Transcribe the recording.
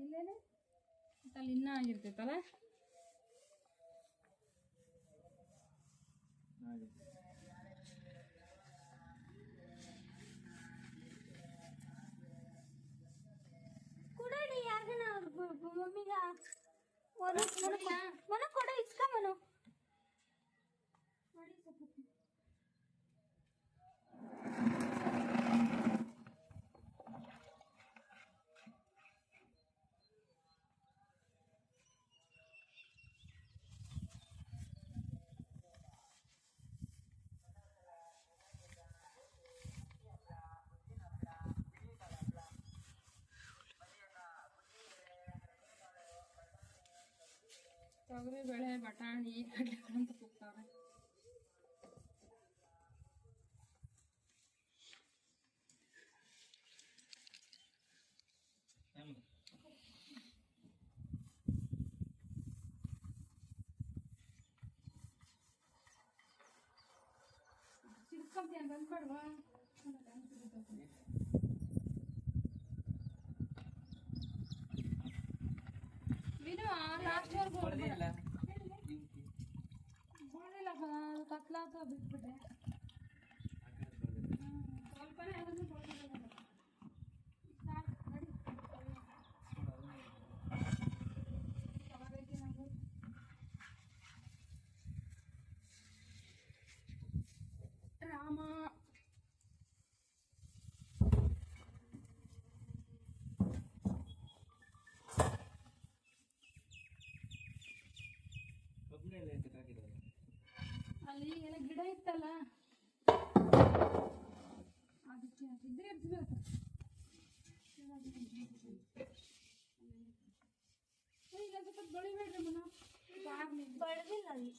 ಇಲ್ಲೇನೆ? ಮತ್ತೆ ಅಲ್ಲಿ ಇನ್ನೂ ಆಗಿರ್ತೈತಲ್ಲ? ಕೊಡೋಡಿ ಮಮ್ಮಿಗ ಮನ ಮನ ಕೊಡ ಇಸ್ಕ ತೊಗರಿ ಬೇಳೆ ಬಟಾಣಿ ಕಡ್ಲೆಕಾಳು ಅಂತ ಕೂಗ್ತಾವೆ ಸಿಡ್ಕೊಂತೀಯ ಬಂದ್ಬೇಡ್ವಾ ಲಾಸ್ಟ್ ವರ್ಗು ಹೊಡೆದಿಲ್ಲ ಹೊಡೆದಿಲ್ಲ ಕತ್ಲಾತ ಬಿಟ್ಬಿಟ್ಟೆ ಅಲ್ಲಿ ಎಲ್ಲ ಗಿಡ ಇತ್ತಲ್ಲ? ಅದಕ್ಕೆ ಇದ್ರೆ ಇರ್ಸ್ಬೇಕು ಈಗ ಸ್ವಲ್ಪ ಬೆಳಿಬೇಡ್ರಿ ಮನ. ಬೆಳೆದಿಲ್ಲ ಅಲ್ಲಿ.